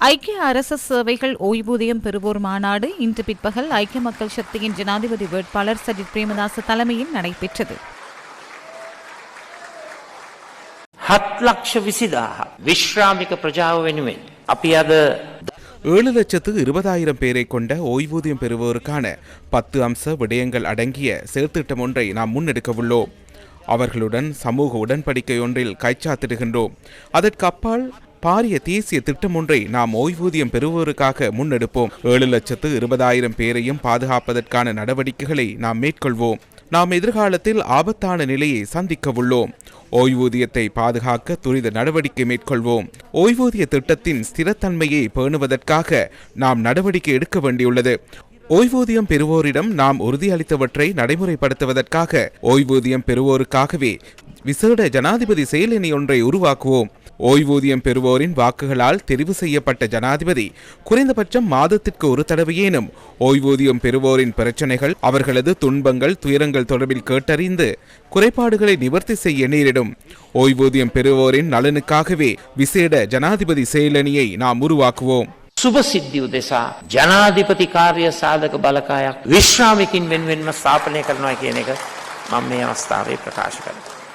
ஐக்கிய அரசு சேவைகள் ஓய்வூதியம் பெறுவோர் மாநாடு இன்று பிற்பகல் ஐக்கிய மக்கள் சக்தியின் ஜனாதிபதி வேட்பாளர் சஜித் பிரேமதாஸ் தலைமையில் நடைபெற்றது. ஏழு லட்சத்து இருபதாயிரம் பேரை கொண்ட ஓய்வூதியம் பெறுவோருக்கான பத்து அம்ச விடயங்கள் அடங்கிய செயற்திட்டம் ஒன்றை நாம் முன்னெடுக்க உள்ளோம் அவர்களுடன் சமூக உடன்படிக்கை ஒன்றில் கைச்சாத்திடுகின்றோம் அதற்கப்பால் பாரிய தேசிய திட்டம் ஒன்றை நாம் ஓய்வூதியம் பெறுவோருக்காக முன்னெடுப்போம். ஏழு லட்சத்து இருபதாயிரம் பேரையும் பாதுகாப்பதற்கான நடவடிக்கைகளை நாம் மேற்கொள்வோம். நாம் எதிர்காலத்தில் ஆபத்தான நிலையை சந்திக்கவுள்ளோம் ஓய்வூதியத்தை பாதுகாக்க துரித நடவடிக்கை மேற்கொள்வோம். ஓய்வூதிய திட்டத்தின் ஸ்திரத்தன்மையை பேணுவதற்காக நாம் நடவடிக்கை எடுக்க வேண்டியுள்ளது. ஓய்வூதியம் பெறுவோரிடம் நாம் உறுதியளித்தவற்றை நடைமுறைப்படுத்துவதற்காக ஓய்வூதியம் பெறுவோருக்காகவே விசேட ஜனாதிபதி செயலணி ஒன்றை உருவாக்குவோம். ஓய்வூதியம் பெறுவோரின் வாக்குகளால் தெரிவு செய்யப்பட்ட ஜனாதிபதி குறைந்தபட்சம் மாதத்திற்கு ஒரு தடவையேனும் ஓய்வூதியம் பெறுவோரின் பிரச்சனைகள் அவர்களது துன்பங்கள் துயரங்கள் தொடர்பில் கேட்டறிந்து குறைபாடுகளை நிவர்த்தி செய்ய நேரிடும். ஓய்வூதியம் பெறுவோரின் நலனுக்காகவே விசேட ஜனாதிபதி செயலணியை நாம் உருவாக்குவோம். සුභ සිද්ධිය උදෙසා ජනාධිපති කාර්ය සාධක බලකායක් විශ්‍රාමිකින් වෙනුවෙන්ම ස්ථාපනය කරනවා කියන එක මම මේ අවස්ථාවේ ප්‍රකාශ කරනවා.